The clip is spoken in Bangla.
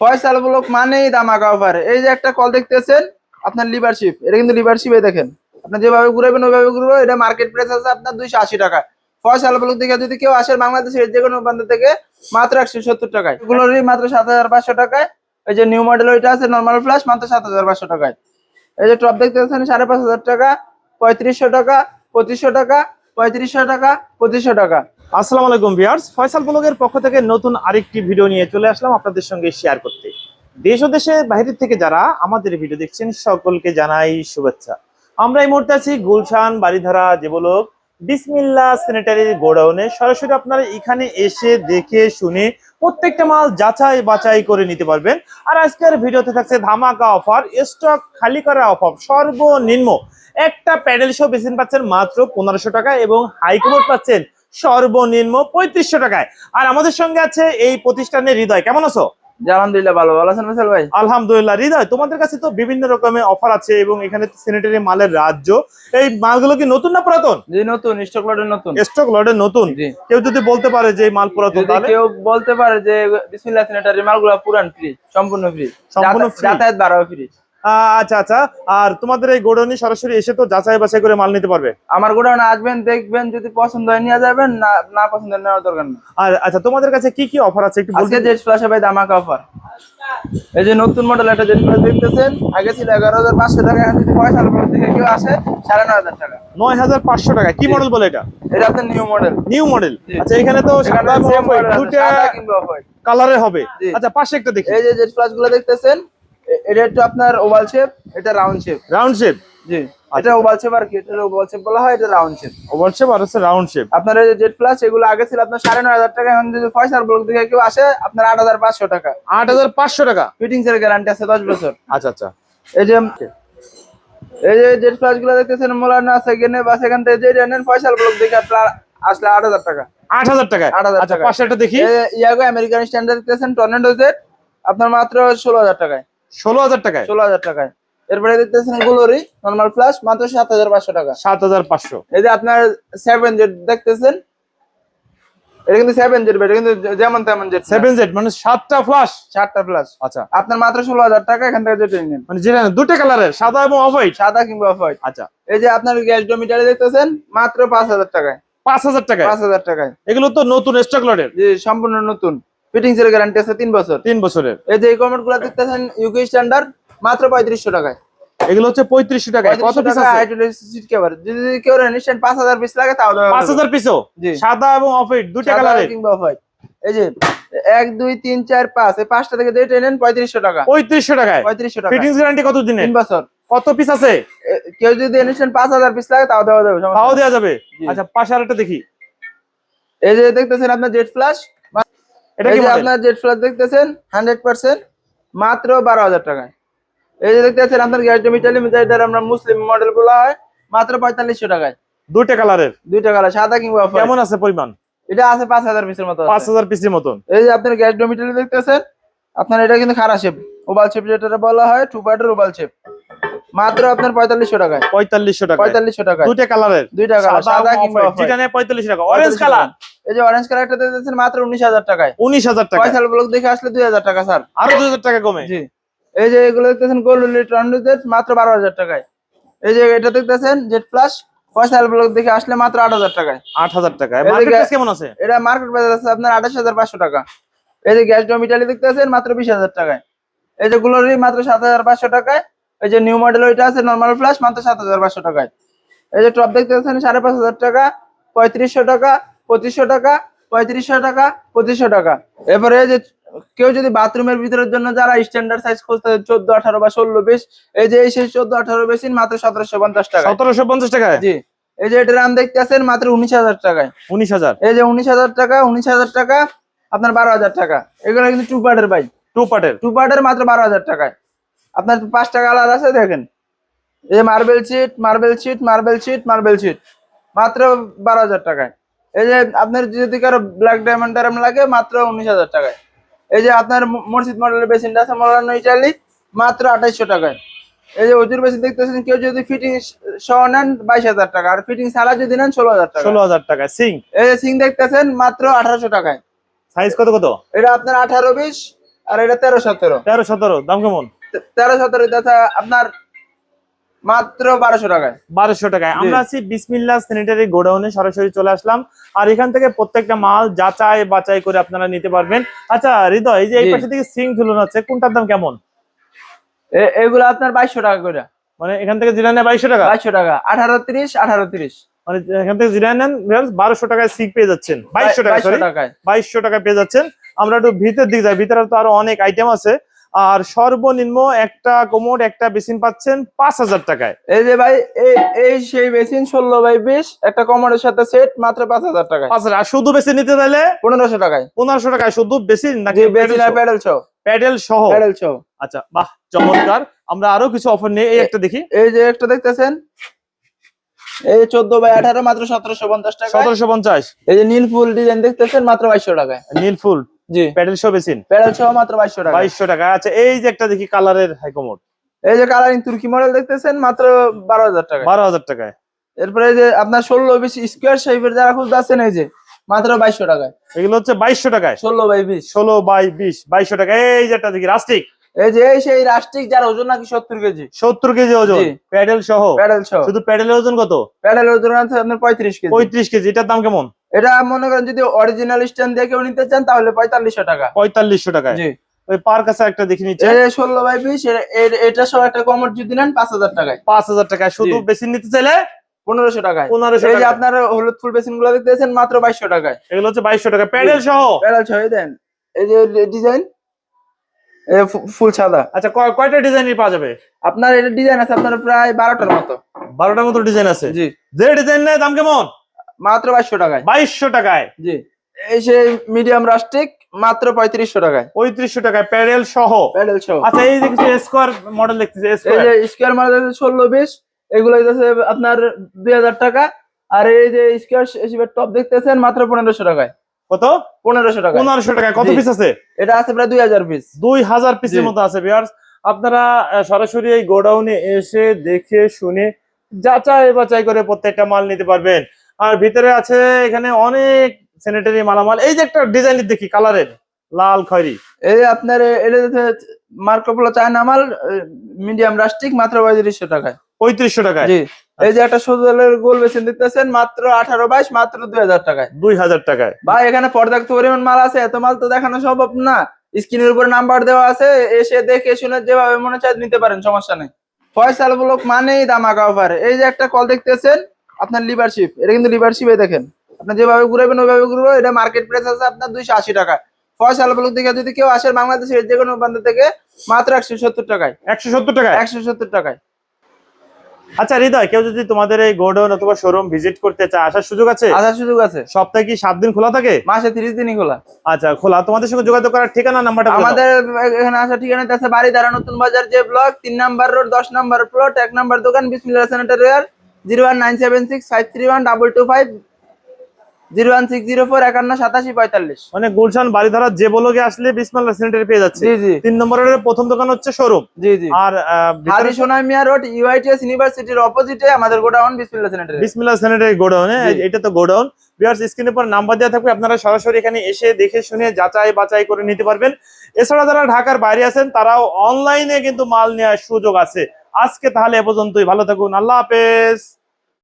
ফয়সাল ব্লক মানেই দামাকা অফার এই যে একটা কল দেখতেছেন, আপনার লিভারশিপ এটা কিন্তু লিভারশিপ দেখেন। আপনি যেভাবে ঘুরাবেন, ওইভাবে ঘুরবো, এটা মার্কেট প্রাইস আছে আপনার দুইশো আশি টাকা। ফয়সাল ব্লক থেকে যদি কেউ আসে বাংলাদেশের যে কোনো প্রান্ত থেকে, মাত্র একশো সত্তর টাকায়। এগুলোরই মাত্র সাত হাজার পাঁচশো টাকায়। এই যে নিউ মডেল ওইটা আছে নর্মাল ফ্ল্যাশ মাত্র সাত হাজার পাঁচশো টাকায়। এই যে টপ দেখতে পাচ্ছেন সাড়ে পাঁচ হাজার টাকা, পঁয়ত্রিশশো টাকা, পঁচিশশো টাকা, পঁয়ত্রিশশো টাকা, পঁচিশশো টাকা। আসসালামু আলাইকুম ভিউয়ার্স, ফয়সাল ব্লগের পক্ষ থেকে নতুন আরেকটি ভিডিও নিয়ে চলে আসলাম আপনাদের সঙ্গে শেয়ার করতে। দেশ ও দেশের বাইরে থেকে যারা আমাদের ভিডিও দেখছেন, সকলকে জানাই শুভেচ্ছা। আমরা এই মুহূর্তে আছি গুলশান বাড়িধারা যেবলক, বিসমিল্লা স্যানিটারির গোডাউনে। সরাসরি আপনারা এখানে এসে দেখে শুনে প্রত্যেকটা মাল যাচাই বাছাই করে নিতে পারবেন। আর আজকের ভিডিওতে থাকছে ধামাকা অফার স্টক খালি করা অফার, সর্বনিম্ন। একটা প্যাডেল শো বেসিন পাচ্ছেন মাত্র পনেরোশো টাকা এবং হাইকোর্ট পাচ্ছেন সর্বনিম্ন পঁয়ত্রিশশো টাকায়। আর আমাদের সঙ্গে আছে এই প্রতিষ্ঠানের হৃদয়। কেমন আছো? আলহামদুলিল্লাহ ভালো। ভালো আছেন ফেসাল ভাই? আলহামদুলিল্লাহ হৃদয়। তোমাদের কাছে তো বিভিন্ন রকমের অফার আছে এবং এখানে স্যানিটারি মালের রাজ্য। এই মালগুলো কি নতুন না পুরাতন? জি নতুন। স্টক লটের নতুন। স্টক লটের নতুন? কেউ যদি বলতে পারে যে মাল পুরাতন তাহলে? কেউ বলতে পারে যে বিসমিল্লাহ স্যানিটারি মালগুলো পুরান ফ্রি সম্পূর্ণ ফ্রি সম্পূর্ণ যাতায়াত বাড়াও ফ্রি আহ, আচ্ছা আচ্ছা। আর তোমাদের এই গোডাউনে সরাসরি এসে তো যাচাই বাছাই করে মাল নিতে পারবে? আমার গোডাউনে আসবেন দেখবেন যদি পছন্দ হয় নিয়ে যাবেন না না পছন্দ নেওয়ার দরকার না আর আচ্ছা তোমাদের কাছে কি কি অফার আছে? একটু বলতে আজকে জেট ফ্ল্যাশে ভাই দামাকা অফার এই যে নতুন মডেল একটা জেট ফ্ল্যাশ দেখতেছেন আগে ছিল এগারো হাজার পাঁচশো টাকা এখন যদি পয়সা থেকে কেউ আসে সাড়ে নয় হাজার টাকা। নয় হাজার পাঁচশো টাকা কি মডেল বলে এটা? এটা আপনার নিউ মডেল নিউ মডেল আচ্ছা এখানে তো সাদা এবং কিংবা white। কালারে হবে। আচ্ছা পাশে একটা দেখি। এই যে জেট ফ্ল্যাশগুলো দেখতেছেন এটা একটু আপনার ওভাল শেপ এটা রাউন্ড শেপ রাউন্ড শেপ জি। এটা ওভাল শেপ আর কি এটা ওভাল শেপ বলা হয় এটা রাউন্ড শেপ ওভার শেপ আর হচ্ছে রাউন্ড শেপ আপনার এই যে জেট ফ্ল্যাশ এগুলো আগে ছিল আপনার সাড়ে নয় হাজার টাকা এখন যদি ফয়সার ব্লক থেকে কেউ আসে আপনার আট হাজার পাঁচশো টাকা। আট হাজার পাঁচশো টাকা? ফিটিংস এর গ্যারান্টি আছে দশ বছর। আচ্ছা আচ্ছা। এই যে এই যে জেট ফ্ল্যাশগুলো দেখতেছেন মোলানা সেকেন্ডে বা সেখান থেকে যে নেন ফয়সাল ব্লক দেখে আপনার আসলে আট হাজার টাকা। আট হাজার টাকা? 8,000 আচ্ছা টাকা। একটা দেখি। ইয়াগো আমেরিকান স্ট্যান্ডার্ড দেখতেছেন টর্নেডো জেট আপনার মাত্র ষোলো হাজার টাকায়। ষোলো হাজার টাকায়। ষোলো হাজার টাকায়। এরপরে দেখতেছেন গ্লোরি নর্মাল ফ্ল্যাশ মাত্র সাত হাজার পাঁচশো টাকা। সাত হাজার পাঁচশো। এই যে আপনার সেভেন জেড দেখতেছেন? এটা কিন্তু সেভেন জেড এটা কিন্তু যেমন তেমন জেড সেভেন জেড মানে সাতটা ফ্লাশ সাতটা প্লাস আচ্ছা। আপনার মাত্র ষোলো হাজার টাকা এখান থেকে যেটা নেন। মানে যেটা দুটো কালারের সাদা এবং অফ হোয়াইট সাদা কিংবা হোয়াইট আচ্ছা। এই যে আপনার গ্যাস ডোমিটারে দেখতেছেন মাত্র পাঁচ হাজার টাকায়। পাঁচ হাজার টাকায়? পাঁচ হাজার টাকায়। এগুলো তো নতুন স্টক লটের সম্পূর্ণ নতুন। ফিটিংস এর গ্যারান্টি আছে তিন বছর। তিন বছরের। এই যে এই কমেন্টগুলো দেখতেছেন ইউকে স্ট্যান্ডার্ড মাত্র পঁয়ত্রিশশো টাকায়। এগুলো হচ্ছে পঁয়ত্রিশশো টাকায়। কত পিস আছে? হাইড্রোলিক সিট কভার যদি কেউ ইনস্ট্যান্ট পাঁচ হাজার পিস লাগে পাঁচ হাজার পিসও জি। সাদা এবং অফ হোয়াইট দুটা সাদা কালারের কিংবা হোয়াইট এই যে এক দুই তিন চার পাঁচ এই পাঁচটা থেকে যেটা নেন পঁয়ত্রিশশো টাকা। পঁয়ত্রিশশো টাকায়? পঁয়ত্রিশশো টাকা ফিটিংস গ্যারান্টি কত দিনের তিন বছর। কত পিস আছে? কেউ যদি ইনস্ট্যান্ট পাঁচ হাজার পিস লাগে তাও দেওয়া যাবে তাও দেওয়া যাবে? আচ্ছা পাশে আরেকটা দেখি। এই যে দেখতেছেন আপনার জেট ফ্ল্যাশ এটা কি আপনার জেট ফ্ল্যাশ দেখতেছেন হান্ড্রেড পার্সেন্ট মাত্র বারো হাজার টাকায়। এই যে দেখতেছেন আপনার গ্যাস মিটালি মিটার আমরা মুসলিম মডেল হয় মাত্র পঁয়তাল্লিশশো টাকায়। দুইটা কালারের? দুইটা কালার সাদা কিংবা। কেমন আছে পরিমাণ? এটা আছে পাঁচ হাজার পিসের মতো আছে। পাঁচ হাজার পিসের মতন। এই যে আপনার গ্যাস ডোমিটারি দেখতেছেন আপনার এটা কিন্তু খারাপ শেপ ওভাল শেপ যেটা বলা হয় টু পার্টের ওভাল শেপ মাত্র আপনার পঁয়তাল্লিশশো টাকায়। পঁয়তাল্লিশশো টাকা পঁয়তাল্লিশশো টাকায়। দুইটা কালারের? দুইটা কালার সাদা কিংবা যেটা। নেয় পঁয়তাল্লিশ টাকা। অরেঞ্জ কালার টাকা। এই যে অরেঞ্জ কালারটা দেখতেছেন মাত্র উনিশ হাজার টাকায়। উনিশ হাজার টাকা। পয়সাল ব্লক দেখে আসলে দুই হাজার টাকা স্যার। আরও দুই হাজার টাকা কমে? জি। এই যে এগুলো দেখতেছেন গোল্ড ট্রান্ডুজেট মাত্র বারো হাজার টাকায়। এই যে এটা দেখতেছেন জেট প্লাস ব্লক দেখে আসলে মাত্র আট হাজার টাকায়। আট হাজার টাকা। এদিকে- মার্কেট প্রাইস কেমন আছে? এটা মার্কেট বাজার আছে আপনার আঠাশ হাজার পাঁচশো টাকা। এই যে গ্যাস ডোমিটালি দেখতেছেন মাত্র বিশ হাজার টাকায়। এই যে গুলোরই মাত্র সাত হাজার পাঁচশো টাকায়। এই যে নিউ মডেল ওইটা আছে নর্মাল ফ্ল্যাশ মাত্র সাত হাজার পাঁচশো টাকায়। এই যে টপ দেখতেছেন সাড়ে পাঁচ হাজার টাকা পঁয়ত্রিশশো টাকা পঁচিশশো টাকা পঁয়ত্রিশশো টাকা পঁচিশশো টাকা। এরপরে যে কেউ যদি বাথরুমের ভিতরের জন্য যারা স্ট্যান্ডার্ড সাইজ খুঁজতে চোদ্দ আঠারো বা ষোলো বিশ এই যে এই সেই চোদ্দ আঠারো বেশি মাত্র সতেরোশো পঞ্চাশ টাকা সতেরোশো পঞ্চাশ টাকা জি। এই যে এটার দাম দেখতেছেন মাত্র উনিশ হাজার টাকায়। উনিশ হাজার? এই যে উনিশ হাজার টাকা উনিশ হাজার টাকা আপনার বারো হাজার টাকা। এগুলো কিন্তু টু পার্টের বাইক টু পার্টের টু পার্টের মাত্র বারো হাজার টাকায়। আপনার পাঁচটা কালার আছে দেখেন। এই যে marble sheet marble sheet marble sheet marble sheet মাত্র বারো হাজার টাকায়। এই যে আপনার যদি কারও ব্ল্যাক ডায়মন্ড টাইম লাগে মাত্র উনিশ হাজার টাকায়। এই যে আপনার মসজিদ মডেলের বেসিনটা আছে মডার্ন ইটালি মাত্র আঠাইশশো টাকায়। এই যে ওজুর বেসিন দেখতেছেন কেউ যদি ফিটিং সহ নেন বাইশ হাজার টাকা। আর ফিটিং ছাড়া যদি নেন ষোলো হাজার টাকা। ষোলো হাজার টাকা সিং। এই যে সিং দেখতেছেন মাত্র আঠারোশো টাকায়। সাইজ কত কত? এটা আপনার আঠারো বিশ আর এটা তেরো সতেরো। তেরো সতেরো দাম কেমন? তেরো সতেরো আপনার মাত্র বারোশো টাকায়। বারোশো টাকায়। আমরা আছি বিসমিল্লা স্যানিটারি গোডাউনে সরাসরি চলে আসলাম। আর এখান থেকে প্রত্যেকটা মাল যাচাই বাছাই করে আপনারা নিতে পারবেন। আচ্ছা হৃদয় এই যে এই পাশে থেকে সিং ঝুলন আছে কোনটার দাম কেমন? এগুলো আপনার বাইশশো টাকা করে। মানে এখান থেকে জিরা নেয় বাইশশো টাকা? বাইশশো টাকা। আঠারো তিরিশ আঠারো তিরিশ। মানে এখান থেকে জিরা নেন বারোশো টাকায় পেয়ে যাচ্ছেন। বাইশশো টাকা বাইশশো টাকায়। পেয়ে যাচ্ছেন। আমরা একটু ভিতর দিকে যাই ভিতরে তো আরও অনেক আইটেম আছে। আর সর্বনিম্ন একটা কোমোড একটা বেসিন পাচ্ছেন পাঁচ হাজার টাকায়। এই যে ভাই এই সেই বেসিন ষোলো বাই বিশ একটা কমরের সাথে সেট মাত্র পাঁচ হাজার টাকায়। পাঁচ হাজার। শুধু বেসিন নিতে চাইলে পনেরোশো টাকায়। পনেরোশো টাকায় শুধু বেসিন নাকি বেসিন আর প্যাডেল সহ। প্যাডেল সহ? প্যাডেল সহ। আচ্ছা বাহ চমৎকার। আমরা আরও কিছু অফার নিয়ে এই একটা দেখি। এই যে একটা দেখতেছেন? এই চোদ্দ বাই আঠারো মাত্র সতেরোশো পঞ্চাশ টাকা সতেরোশো পঞ্চাশ। এই যে নীল ফুল ডিজাইন দেখতেছেন মাত্র বাইশশো টাকায়। নীল ফুল। জি। প্যাডেল সহ বেসিন প্যাডেল সহ মাত্র বাইশশো টাকা। বাইশশো টাকা। আচ্ছা এই যে একটা দেখি কালারের হাইকমোড। এই যে কালারিং তুর্কি মডেল দেখতেছেন মাত্র বারো হাজার টাকা বারো হাজার টাকায়। এরপরে এই যে আপনার ষোলো বিশ স্কোয়ার শেপের যারা খুঁজতে আছেন এই যে মাত্র বাইশশো টাকায়। এগুলো হচ্ছে বাইশশো টাকায়। ষোলো বাই বিশ। ষোলো বাই বিশ বাইশশো টাকা এই যে একটা দেখি রাস্টিক এই যে এই সেই রাষ্ট্রিক যার ওজন নাকি সত্তর কেজি? সত্তর কেজি ওজন প্যাডেল সহ? প্যাডেল সহ। শুধু প্যাডেলের ওজন কত? প্যাডেল ওজন আছে আপনার পঁয়ত্রিশ কেজি। পঁয়ত্রিশ কেজি এটার দাম কেমন? এটা মনে করেন যদি অরিজিনাল স্ট্যান্ড দিয়ে কেউ নিতে চান তাহলে পঁয়তাল্লিশশো টাকা। পঁয়তাল্লিশশো টাকায়। জি। ওই পার কাছে একটা দেখে নিচ্ছে। ষোলো বাই বিশ এটা সহ একটা কমর যদি নেন পাঁচ হাজার টাকায়। পাঁচ হাজার টাকায়। শুধু। বেশি নিতে চাইলে পনেরোশো টাকায়। পনেরোশো এই যে আপনার হলুদ ফুল বেসিনগুলো দেখতেছেন মাত্র বাইশশো টাকায়। এগুলো হচ্ছে বাইশশো টাকা প্যাডেল সহ? প্যাডেল সহ দেন। এই যে ডিজাইন ফুল সাদা। আচ্ছা কয়- কয়টা ডিজাইনের পাওয়া যাবে? আপনার এটা ডিজাইন আছে আপনার প্রায় বারোটার মতো। বারোটার মতো ডিজাইন আছে? জি। যে ডিজাইন নেয় দাম কেমন? মাত্র বাইশশো টাকায়। বাইশশো টাকায়? জি। এই সেই মিডিয়াম রাস্টিক মাত্র পঁয়ত্রিশশো টাকায়। পঁয়ত্রিশশো টাকায় প্যাডেল সহ? প্যাডেল সহ। আচ্ছা এই যে কিছু স্কোয়ার মডেল দেখতেছি এই যে স্কোয়ার মডেল আছে ষোলো বিশ এগুলো আপনার দুই হাজার টাকা। আর এই যে স্কোয়ার শিবের টপ দেখতেছেন মাত্র পনেরোশো টাকায়। কত? পনেরোশো টাকা পনেরোশো টাকায়। কত পিস আছে? এটা আছে প্রায় দুই হাজার পিস দুই হাজার পিসের। মতো আছে বিয়ার্স আপনারা সরাসরি এই গোডাউনে এসে দেখে শুনে যাচাই বাছাই করে প্রত্যেকটা মাল নিতে পারবেন। আর ভিতরে আছে এখানে অনেক স্যানিটারি মালামাল। এই যে একটা ডিজাইন দেখি কালারের লাল খয়রি। এই আপনার এটা মার্কোপোলো চায়না মাল মিডিয়াম রাস্টিক মাত্র পঁয়ত্রিশশো টাকায়। পঁয়ত্রিশশো টাকায়। জি। এই যে একটা সোজালের গোল বেছেন দিতেছেন মাত্র আঠারো বাইশ মাত্র দুই হাজার টাকায়। দুই হাজার টাকায়। ভাই এখানে পর্যাপ্ত পরিমাণ মাল আছে এত মাল তো দেখানো সম্ভব না। স্ক্রিনের উপর নাম্বার দেওয়া আছে এসে দেখে শুনে যেভাবে মনে চায় নিতে পারেন সমস্যা নেই। ফয়সাল ব্লক মানেই দাম দামাকা অফার এই যে একটা কল দেখতেছেন আপনার লিভারশিপ এটা কিন্তু লিভারশিপে দেখেন। আপনি যেভাবে ঘুরাবেন ওইভাবে ঘুরবো এটা মার্কেট প্রাইস আছে আপনার দুইশো আশি টাকা ফয়সাল ব্লক থেকে যদি কেউ আসেন বাংলাদেশের যে কোনো প্রান্ত থেকে মাত্র একশো সত্তর টাকায়। একশো সত্তর টাকায়? একশো সত্তর টাকায়। আচ্ছা হৃদয় কেউ যদি তোমাদের এই গোডাউন অথবা শোরুম ভিজিট করতে চায় আসার সুযোগ আছে? আসার সুযোগ আছে। সপ্তাহে কি সাত দিন খোলা থাকে? মাসে তিরিশ দিনই খোলা। আচ্ছা খোলা। তোমাদের সঙ্গে যোগাযোগ করার ঠিকানা নাম্বারটা আমাদের এখানে আসার ঠিকানা আছে বাড়ি দ্বারা নতুন বাজার যে ব্লক তিন নাম্বার রোড দশ নাম্বার প্লট এক নাম্বার দোকান Bismillah sanitary zero one nine seven six five three one double two five zero one six zero four একান্ন সাতাশি পঁয়তাল্লিশ। মানে গুলশান বাড়িধারা যে আসলে বিসমাল্লা স্যানিটারি পেয়ে যাচ্ছে। জি জি। তিন নম্বরের প্রথম দোকান হচ্ছে শোরুম। জি জি। আর হাজি সোনাই মিয়া রোড ইউআইটিএস ইউনিভার্সিটির অপোজিটে আমাদের গোডাউন এটা তো গোডাউন। বিয়ার্স স্ক্রিনের পর নাম্বার দেওয়া থাকবে আপনারা সরাসরি এখানে এসে দেখে শুনে যাচাই বাছাই করে নিতে পারবেন। এছাড়া যারা ঢাকার বাইরে আছেন তারাও অনলাইনে কিন্তু মাল নেওয়ার সুযোগ আছে। আজকে তাহলে এ পর্যন্তই। ভালো থাকুন। আল্লাহ হাফেজ।